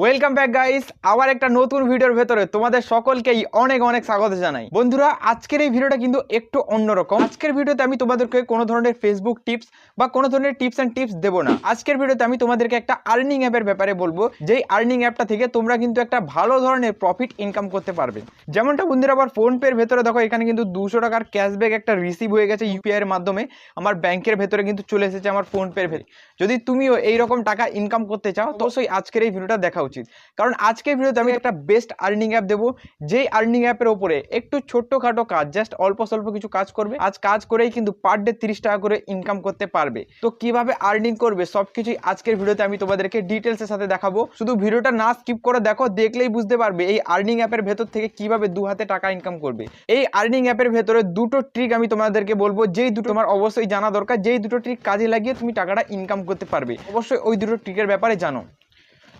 Welcome back guys আবার একটা নতুন ভিডিওর ভেতরে তোমাদের সকলকেই অনেক অনেক স্বাগত জানাই। বন্ধুরা, আজকের এই ভিডিওটা কিন্তু একটু অন্যরকম। আজকের ভিডিওতে আমি তোমাদেরকে কোনো ধরনের ফেসবুক টিপস বা কোনো ধরনের টিপস অ্যান্ড টিপস দেবো না। আজকের ভিডিওতে আমি তোমাদেরকে একটা আর্নিং অ্যাপের ব্যাপারে বলব। যেই আর্নিং অ্যাপটা থেকে তোমরা কিন্তু একটা ভালো ধরনের প্রফিট ইনকাম করতে পারবে। যেমনটা বন্ধুরা, আবার ফোন পের ভেতরে দেখো, এখানে কিন্তু দুশো টাকার ক্যাশব্যাক একটা রিসিভ হয়ে গেছে ইউপিআইয়ের মাধ্যমে। আমার ব্যাংকের ভেতরে কিন্তু চলে এসেছে আমার ফোন পের ভেতরে। যদি তুমিও এইরকম টাকা ইনকাম করতে চাও, তো সেই আজকের এই ভিডিওটা দেখা উচিত। কারণ আজকের ভিডিওতে আমি একটা বেস্ট আর্নিং অ্যাপ দেবো। যেই আর্নিং অ্যাপের ওপরে একটু ছোট্টখাটো কাজ জাস্ট অল্প স্বল্প কিছু কাজ করবে। আজ কাজ করেই কিন্তু পার ডে তিরিশ টাকা করে ইনকাম করতে পারবে। তো কীভাবে আর্নিং করবে সব কিছুই আজকের ভিডিওতে আমি তোমাদেরকে ডিটেলসের সাথে দেখাবো। শুধু ভিডিওটা না স্কিপ করে দেখো, দেখলেই বুঝতে পারবে এই আর্নিং অ্যাপের ভেতর থেকে কীভাবে দু হাতে টাকা ইনকাম করবে। এই আর্নিং অ্যাপের ভেতরে দুটো ট্রিক আমি তোমাদেরকে বলব। যেই দুটো তোমার অবশ্যই জানা দরকার, যেই দুটো ট্রিক কাজে লাগিয়ে তুমি টাকাটা ইনকাম করতে পারবে। অবশ্যই ওই দুটো ট্রিকের ব্যাপারে জানো।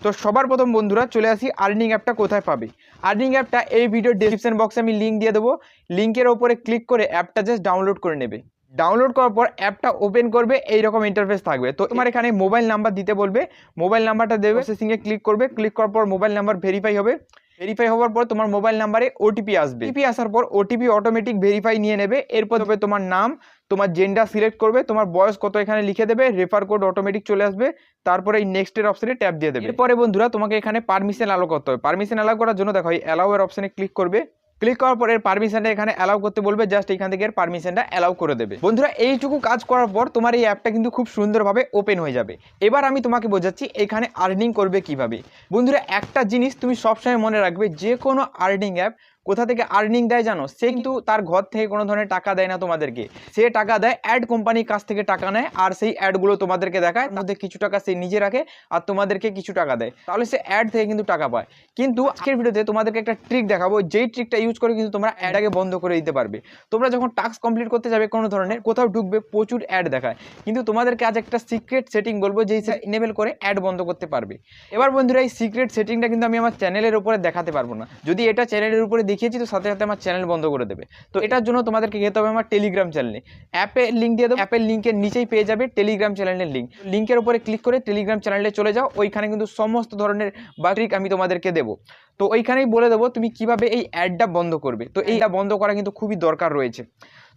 তো সবার প্রথম বন্ধুরা চলে আসি আর্নিং অ্যাপটা কোথায় পাবে? আর্নিং অ্যাপটা এই ভিডিও ডিসক্রিপশন বক্সে আমি লিঙ্ক দিয়ে দেবো। লিঙ্কের ওপরে ক্লিক করে অ্যাপটা জাস্ট ডাউনলোড করে নেবে। ডাউনলোড করার পর অ্যাপটা ওপেন করবে, এইরকম ইন্টারফেস থাকবে। তো তোমার এখানে মোবাইল নাম্বার দিতে বলবে মোবাইল নাম্বারটা দেবে প্রসেসিংয়ে ক্লিক করবে ক্লিক করার পর মোবাইল নাম্বার ভেরিফাই হবে। ভেরিফাই হওয়ার পর তোমার মোবাইল নাম্বারে ওটিপি আসবে। ওটিপি আসার পর ওটিপি অটোমেটিক ভেরিফাই নিয়ে নেবে। এরপর তবে তোমার নাম তোমার জেন্ডার সিলেক্ট করবে তোমার বয়স কত এখানে লিখে দেবে রেফার কোড অটোমেটিক চলে আসবে তারপরে এই নেক্সটের অপশনে ট্যাপ দিয়ে দেবে। এরপরে বন্ধুরা তোমাকে এখানে পারমিশন অ্যালো করতে হবে। পারমিশন অ্যালাউ করার জন্য দেখো এই অ্যালাউ এর অপশনে ক্লিক করবে। ক্লিক করার পর এর পারমিশনটা এখানে অ্যালাউ করতে বলবে জাস্ট এখান থেকে এর পারমিশনটা অ্যালাউ করে দেবে। বন্ধুরা, এইটুকু কাজ করার পর তোমার এই অ্যাপটা কিন্তু খুব সুন্দরভাবে ওপেন হয়ে যাবে। এবার আমি তোমাকে বোঝাচ্ছি এখানে আর্নিং করবে কীভাবে। বন্ধুরা, একটা জিনিস তুমি সবসময় মনে রাখবে যে কোনো আর্নিং অ্যাপ কোথা থেকে আর্নিং দেয় জানো? সে কিন্তু তার ঘর থেকে কোনো ধরনের টাকা দেয় না তোমাদেরকে। সে টাকা দেয় অ্যাড কোম্পানির কাছ থেকে টাকা নেয় আর সেই অ্যাডগুলো তোমাদেরকে দেখায়। মধ্যে কিছু টাকা সে নিজে রাখে আর তোমাদেরকে কিছু টাকা দেয়। তাহলে সে অ্যাড থেকে কিন্তু টাকা পায়। কিন্তু আজকের ভিডিওতে তোমাদেরকে একটা ট্রিক দেখাবো যেই ট্রিকটা ইউজ করে কিন্তু তোমরা অ্যাডাকে বন্ধ করে দিতে পারবে। তোমরা যখন টাস্ক কমপ্লিট করতে যাবে কোনো ধরনের কোথাও ঢুকবে প্রচুর অ্যাড দেখায়। কিন্তু তোমাদেরকে আজ একটা সিক্রেট সেটিং বলব যেই সে ইনেবল করে অ্যাড বন্ধ করতে পারবে। এবার বন্ধুরা এই সিক্রেট সেটিংটা কিন্তু আমি আমার চ্যানেলের উপরে দেখাতে পারব না। যদি এটা চ্যানেলের উপরে দেখিয়েছি, তো সাথে সাথে আমার চ্যানেল বন্ধ করে দেবে। তো এটার জন্য তোমাদেরকে যেতে হবে আমার টেলিগ্রাম চ্যানেলে অ্যাপে লিঙ্ক দিয়ে দেবো অ্যাপের লিঙ্কের নিচেই পেয়ে যাবে টেলিগ্রাম চ্যানেলের লিঙ্ক লিঙ্কের উপরে ক্লিক করে টেলিগ্রাম চ্যানেলে চলে যাও, ওইখানে কিন্তু সমস্ত ধরনের বাট্রিক আমি তোমাদেরকে দেবো। তো ওইখানেই বলে দেবো তুমি কীভাবে এই অ্যাডটা বন্ধ করবে। তো এইটা বন্ধ করা কিন্তু খুবই দরকার রয়েছে।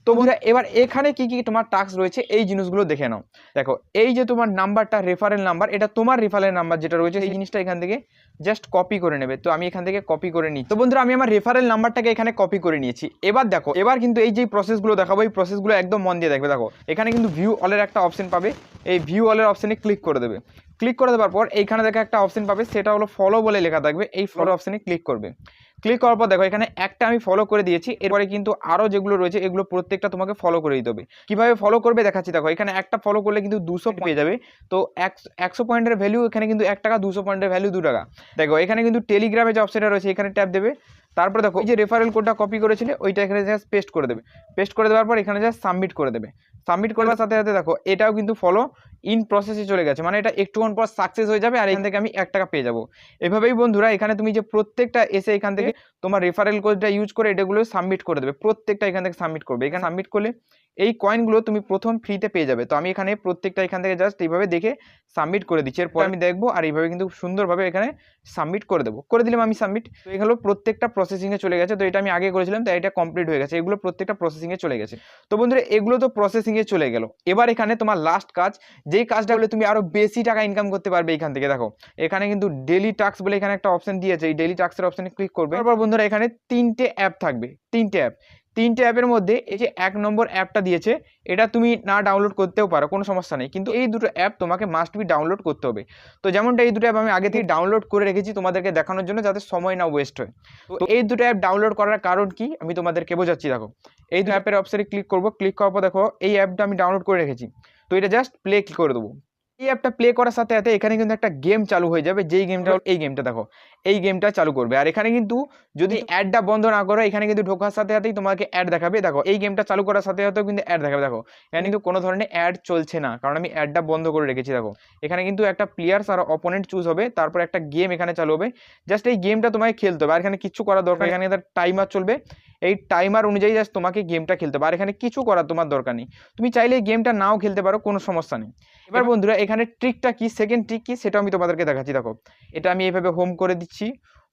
তো বন্ধুরা এবার এখানে কি কি তোমার টাস্ক রয়েছে এই জিনিসগুলো দেখে নাও। দেখো এই যে তোমার নাম্বারটা রেফারেল নাম্বার এটা তোমার রেফারেল নাম্বার যেটা রয়েছে এই জিনিসটা এখান থেকে জাস্ট কপি করে নেবে। তো আমি এখান থেকে কপি করে নিই তো বন্ধুরা আমি আমার রেফারেল নাম্বারটাকে এখানে কপি করে নিয়েছি। এবার দেখো এবার কিন্তু এই যে প্রসেসগুলো দেখাবো এই প্রসেসগুলো একদম মন দিয়ে দেখবে। দেখো এখানে কিন্তু ভিউ অলের একটা অপশন পাবে। এই ভিউ অলের অপশনে ক্লিক করে দেবে। ক্লিক করে দেওয়ার পর এইখানে দেখো একটা অপশন পাবে সেটা হলো ফলো বলে লেখা থাকবে। এই ফলো অপশনে ক্লিক করবে। ক্লিক করার পর দেখো এখানে একটা আমি ফলো করে দিয়েছি। এরপরে কিন্তু আরও যেগুলো রয়েছে এগুলো প্রত্যেকটা তোমাকে ফলো করে দিতে হবে। কীভাবে ফলো করবে দেখাচ্ছি দেখো এখানে একটা ফলো করলে কিন্তু দুশো পেয়ে যাবে। তো একশো পয়েন্টের ভ্যালু এখানে কিন্তু এক টাকা দুশো পয়েন্টের ভ্যালু দু টাকা। দেখো এখানে কিন্তু টেলিগ্রামে যে অপশনটা রয়েছে এখানে ট্যাপ দেবে। তারপরে দেখো, এই যে রেফারেল কোডটা কপি করেছিলে, ওইটা এখানে জাস্ট পেস্ট করে দেবে। পেস্ট করে দেওয়ার পর এখানে জাস্ট সাবমিট করে দেবে। সাবমিট করার সাথে সাথে দেখো, এটাও কিন্তু ফলো ইন প্রসেসে চলে গেছে। মানে এটা একটুক্ষণ পর সাকসেস হয়ে যাবে, আর এখান থেকে আমি এক টাকা পেয়ে যাব। এভাবেই বন্ধুরা, এখানে তুমি যে প্রত্যেকটা এসে এখান থেকে তোমার রেফারেল কোডটা ইউজ করে এটাগুলো সাবমিট করে দেবে। প্রত্যেকটা এখান থেকে সাবমিট করবে। এখানে সাবমিট করলে এই কয়েনগুলো তুমি প্রথম ফ্রিতে পেয়ে যাবে। তো আমি এখানে প্রত্যেকটা এখান থেকে জাস্ট এইভাবে দেখে সাবমিট করে দিচ্ছি। এরপর আমি দেখব আর এইভাবে কিন্তু সুন্দরভাবে এখানে সাবমিট করে দেবো। করে দিলাম আমি সাবমিট তো এগুলো প্রত্যেকটা প্রসেসিংয়ে চলে গেছে। তো এটা আমি আগে করেছিলাম, তাই এটা কমপ্লিট হয়ে গেছে। এগুলো প্রত্যেকটা প্রসেসিংয়ে চলে গেছে। তো বন্ধুরা, এগুলো তো প্রসেসিংয়ে চলে গেল। এবার এখানে তোমার লাস্ট কাজ, যেই কাজটা হলে তুমি আরও বেশি টাকা ইনকাম করতে পারবে এখান থেকে। দেখো, এখানে কিন্তু ডেলি টাক্স বলে এখানে একটা অপশন দিয়েছে। এই ডেলি টাক্সের অপশনে ক্লিক করবে। তারপর বন্ধুরা, এখানে তিনটে অ্যাপ থাকবে। তিনটে অ্যাপ তিনটে অ্যাপের মধ্যে এই যে এক নম্বর অ্যাপটা দিয়েছে, এটা তুমি না ডাউনলোড করতেও পারো, কোনো সমস্যা নেই। কিন্তু এই দুটো অ্যাপ তোমাকে মাস্ট বি ডাউনলোড করতে হবে। তো যেমনটা এই দুটো অ্যাপ আমি আগে থেকে ডাউনলোড করে রেখেছি তোমাদেরকে দেখানোর জন্য যাতে সময় না ওয়েস্ট হয়। তো এই দুটো অ্যাপ ডাউনলোড করার কারণ কি? আমি তোমাদেরকে বোঝাচ্ছি, দেখো। এই দুটো অ্যাপের অপশনে ক্লিক করব ক্লিক করার পর দেখো, এই অ্যাপটা আমি ডাউনলোড করে রেখেছি। তো এটা জাস্ট প্লে করে দেবো। এই অ্যাপটা প্লে করার সাথে সাথে এখানে কিন্তু একটা গেম চালু হয়ে যাবে। যেই গেমটা এই গেমটা দেখো। এই গেমটা চালু করবে। আর এখানে কিন্তু যদি অ্যাডটা বন্ধ না করো এখানে কিন্তু ঢোকার সাথে সাথেই তোমাকে অ্যাড দেখাবে। দেখো এই গেমটা চালু করার সাথে সাথেও কিন্তু অ্যাড দেখাবে। দেখো এখানে কিন্তু কোনো ধরনের অ্যাড চলছে না। কারণ আমি অ্যাডটা বন্ধ করে রেখেছি দেখো। এখানে কিন্তু একটা প্লেয়ার্স আর অপোনেন্ট চুজ হবে। তারপর একটা গেম এখানে চালু হবে। জাস্ট এই গেমটা তোমাকে খেলতে হবে। আর এখানে কিচ্ছু করার দরকার এখানে টাইমার চলবে। এই টাইমার অনুযায়ী জাস্ট তোমাকে গেমটা খেলতে পারো এখানে কিছু করার তোমার দরকার নেই। তুমি চাইলে এই গেমটা নাও খেলতে পারো কোনো সমস্যা নেই। এবার বন্ধুরা এখানে ট্রিকটা কি? সেকেন্ড ট্রিক কি? সেটা আমি তোমাদেরকে দেখাচ্ছি। দেখো এটা আমি এইভাবে হোম করে দিচ্ছি।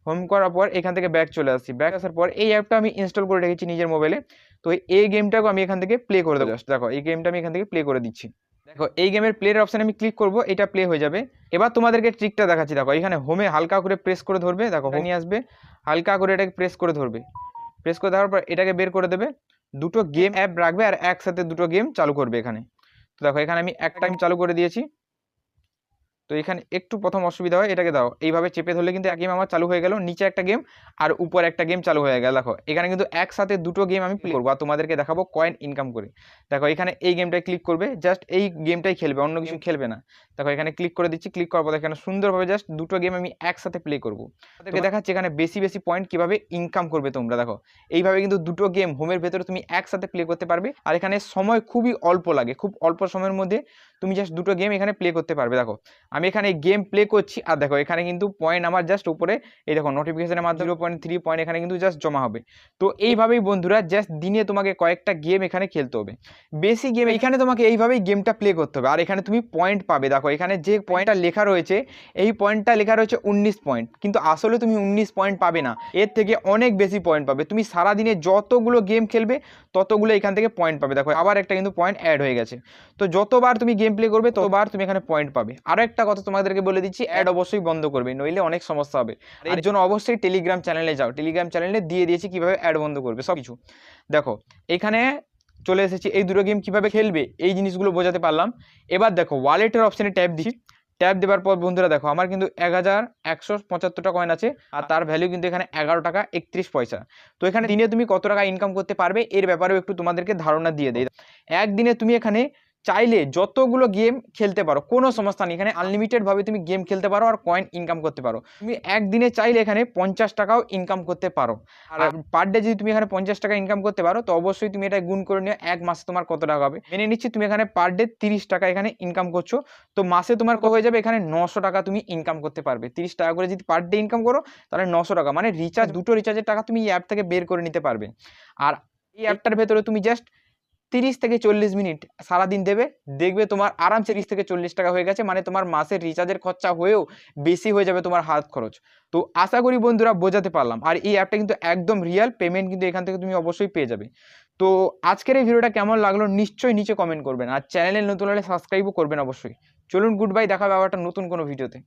হোম করার পর এখান থেকে ব্যাক চলে আসছি। ব্যাক আসার পর এই অ্যাপটা আমি ইনস্টল করে রেখেছি নিজের মোবাইলে তো এই গেমটাকে আমি এখান থেকে প্লে করে দেবো। দেখো এই গেমটা আমি এখান থেকে প্লে করে দিচ্ছি। দেখো এই গেমের প্লের অপশানে আমি ক্লিক করব এটা প্লে হয়ে যাবে। এবার তোমাদেরকে ট্রিকটা দেখাচ্ছি। দেখো এখানে হোমে হালকা করে প্রেস করে ধরবে। দেখো হোমে আসবে। হালকা করে এটাকে প্রেস করে ধরবে। প্রেস করে দেওয়ার পর এটাকে বের করে দেবে। দুটো গেম অ্যাপ রাখবে আর একসাথে দুটো গেম চালু করবে এখানে। তো দেখো এখানে আমি একটা গেম চালু করে দিয়েছি। তো এখানে একটু প্রথম অসুবিধা হয়, এটাকে দাও। এইভাবে চেপে ধরলে কিন্তু এক গেম আমার চালু হয়ে গেল, নিচে একটা গেম আর উপর একটা গেম চালু হয়ে গেল। দেখো, এখানে কিন্তু একসাথে দুটো গেম আমি প্লে করব, আর তোমাদেরকে দেখাবো কয়েন ইনকাম করে। দেখো, এখানে এই গেমটায় ক্লিক করবে জাস্ট এই গেমটাই খেলবে, অন্য কিছু খেলবে না। দেখো, এখানে ক্লিক করে দিচ্ছি ক্লিক করার পর এখানে সুন্দরভাবে জাস্ট দুটো গেম আমি একসাথে প্লে করব। তোমাদেরকে দেখাচ্ছি এখানে বেশি বেশি পয়েন্ট কীভাবে ইনকাম করবে তোমরা, দেখো। এইভাবে কিন্তু দুটো গেম হোমের ভেতরে তুমি একসাথে প্লে করতে পারবে, আর এখানে সময় খুবই অল্প লাগে। খুব অল্প সময়ের মধ্যে তুমি জাস্ট দুটো গেম এখানে প্লে করতে পারবে, দেখো। আমি এখানে গেম প্লে করছি আর দেখো এখানে কিন্তু পয়েন্ট আমার জাস্ট উপরে এই দেখো নোটিফিকেশনের মাধ্যমে জিরো পয়েন্ট থ্রি পয়েন্ট এখানে কিন্তু জাস্ট জমা হবে। তো এইভাবেই বন্ধুরা জাস্ট দিনে তোমাকে কয়েকটা গেম এখানে খেলতে হবে। বেশি গেম এখানে তোমাকে এইভাবেই গেমটা প্লে করতে হবে। আর এখানে তুমি পয়েন্ট পাবে। দেখো এখানে যে পয়েন্টটা লেখা রয়েছে এই পয়েন্টটা লেখা রয়েছে উনিশ পয়েন্ট কিন্তু আসলে তুমি উনিশ পয়েন্ট পাবে না। এর থেকে অনেক বেশি পয়েন্ট পাবে। তুমি সারাদিনে যতগুলো গেম খেলবে ততগুলো এখান থেকে পয়েন্ট পাবে। দেখো আবার একটা কিন্তু পয়েন্ট অ্যাড হয়ে গেছে। তো যতবার তুমি গেম প্লে করবে ততবার তুমি এখানে পয়েন্ট পাবে। আরও একটা কথা তোমাদেরকে বলে দিচ্ছি অ্যাড অবশ্যই বন্ধ করবে নইলে অনেক সমস্যা হবে। এর জন্য অবশ্যই টেলিগ্রাম চ্যানেলে যাও টেলিগ্রাম চ্যানেলে দিয়ে দিয়েছি কীভাবে অ্যাড বন্ধ করবে সব কিছু। দেখো এখানে চলে এসেছি এই দুটো গেম কীভাবে খেলবে এই জিনিসগুলো বোঝাতে পারলাম। এবার দেখো ওয়ালেটের অপশানে ট্যাপ দিচ্ছি। ট্যাপ দেওয়ার পর বন্ধুরা দেখো আমার কিন্তু এক হাজার একশো পঁচাত্তরটা কয়েন আছে আর তার ভ্যালু কিন্তু এখানে এগারো টাকা একত্রিশ পয়সা। তো এখানে দিনে তুমি কত টাকা ইনকাম করতে পারবে এর ব্যাপারেও একটু তোমাদেরকে ধারণা দিয়ে দেয় একদিনে তুমি এখানে চাইলে যতগুলো গেম খেলতে পারো কোনো সমস্যা নেই। এখানে আনলিমিটেডভাবে তুমি গেম খেলতে পারো আর কয়েন ইনকাম করতে পারো। তুমি একদিনে চাইলে এখানে পঞ্চাশ টাকাও ইনকাম করতে পারো। আর পার ডে যদি তুমি এখানে পঞ্চাশ টাকা ইনকাম করতে পারো তো অবশ্যই তুমি এটা গুণ করে নিও এক মাসে তোমার কত টাকা হবে? মেনে নিচ্ছি তুমি এখানে পার ডে তিরিশ টাকা এখানে ইনকাম করছ তো মাসে তোমার কত হয়ে যাবে? এখানে নশো টাকা তুমি ইনকাম করতে পারবে। তিরিশ টাকা করে যদি পার ডে ইনকাম করো তাহলে নশো টাকা। মানে রিচার্জ দুটো রিচার্জের টাকা তুমি এই অ্যাপ থেকে বের করে নিতে পারবে। আর এই অ্যাপটার ভেতরে তুমি জাস্ট তিরিশ থেকে চল্লিশ মিনিট সারাদিন দেবে। দেখবে তোমার আরামসে তিরিশ থেকে চল্লিশ টাকা হয়ে গেছে মানে তোমার মাসের রিচার্জের খরচা হয়েও বেশি হয়ে যাবে তোমার হাত খরচ। তো আশা করি বন্ধুরা বোঝাতে পারলাম। আর এই অ্যাপটা কিন্তু একদম রিয়েল পেমেন্ট কিন্তু এখান থেকে তুমি অবশ্যই পেয়ে যাবে। তো আজকের এই ভিডিওটা কেমন লাগল নিশ্চয়ই নিচে কমেন্ট করবেন। আর চ্যানেলে নতুন হলে সাবস্ক্রাইবও করবেন অবশ্যই। চলুন গুড বাই দেখা হবে একটা নতুন কোনো ভিডিওতে